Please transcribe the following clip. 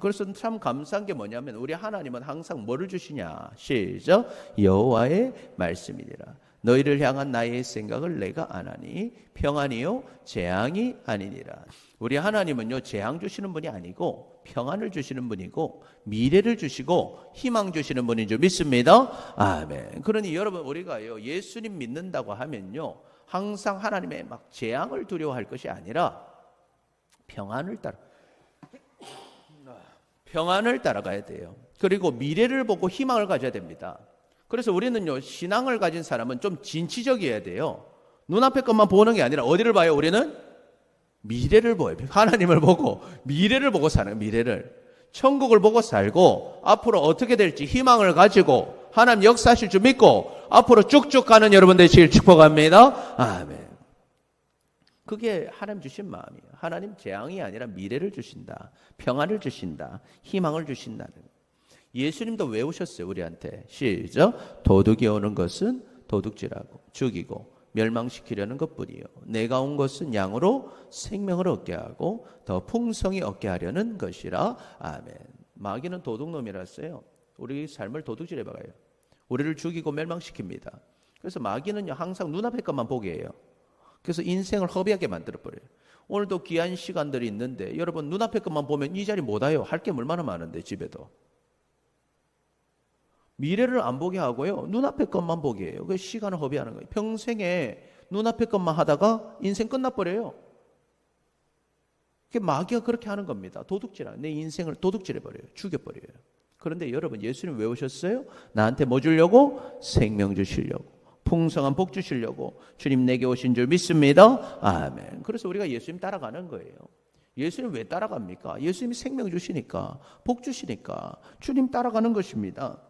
그래서 참 감사한 게 뭐냐면 우리 하나님은 항상 뭐를 주시냐? 시작. 여호와의 말씀이니라. 너희를 향한 나의 생각을 내가 아나니 평안이요 재앙이 아니니라. 우리 하나님은요 재앙 주시는 분이 아니고 평안을 주시는 분이고 미래를 주시고 희망 주시는 분인 줄 믿습니다. 아멘. 그러니 여러분 우리가요 예수님 믿는다고 하면요 항상 하나님의 막 재앙을 두려워할 것이 아니라 평안을 따라 평안을 따라가야 돼요. 그리고 미래를 보고 희망을 가져야 됩니다. 그래서 우리는요, 신앙을 가진 사람은 좀 진취적이어야 돼요. 눈앞의 것만 보는 게 아니라 어디를 봐요, 우리는? 미래를 보여요. 하나님을 보고, 미래를 보고 사는, 미래를. 천국을 보고 살고, 앞으로 어떻게 될지 희망을 가지고, 하나님 역사하실 줄 믿고, 앞으로 쭉쭉 가는 여러분 되시길 축복합니다. 아멘. 그게 하나님 주신 마음이에요. 하나님 재앙이 아니라 미래를 주신다. 평안을 주신다. 희망을 주신다는. 예수님도 왜 오셨어요, 우리한테? 시작. 도둑이 오는 것은 도둑질하고 죽이고 멸망시키려는 것뿐이요. 내가 온 것은 양으로 생명을 얻게 하고 더 풍성히 얻게 하려는 것이라. 아멘. 마귀는 도둑놈이라서요. 우리 삶을 도둑질해 봐요. 우리를 죽이고 멸망시킵니다. 그래서 마귀는요, 항상 눈앞의 것만 보게 해요. 그래서 인생을 허비하게 만들어 버려요. 오늘도 귀한 시간들이 있는데 여러분 눈앞의 것만 보면 이 자리 못 와요. 할 게 얼마나 많은데 집에도. 미래를 안 보게 하고요. 눈앞의 것만 보게 해요. 그 시간을 허비하는 거예요. 평생에 눈앞의 것만 하다가 인생 끝나버려요. 그 마귀가 그렇게 하는 겁니다. 도둑질하 내 인생을 도둑질해 버려요. 죽여 버려요. 그런데 여러분 예수님 왜 오셨어요? 나한테 뭐 주려고? 생명 주시려고. 풍성한 복 주시려고 주님 내게 오신 줄 믿습니다. 아멘. 그래서 우리가 예수님 따라가는 거예요. 예수님 왜 따라갑니까? 예수님이 생명 주시니까, 복 주시니까 주님 따라가는 것입니다.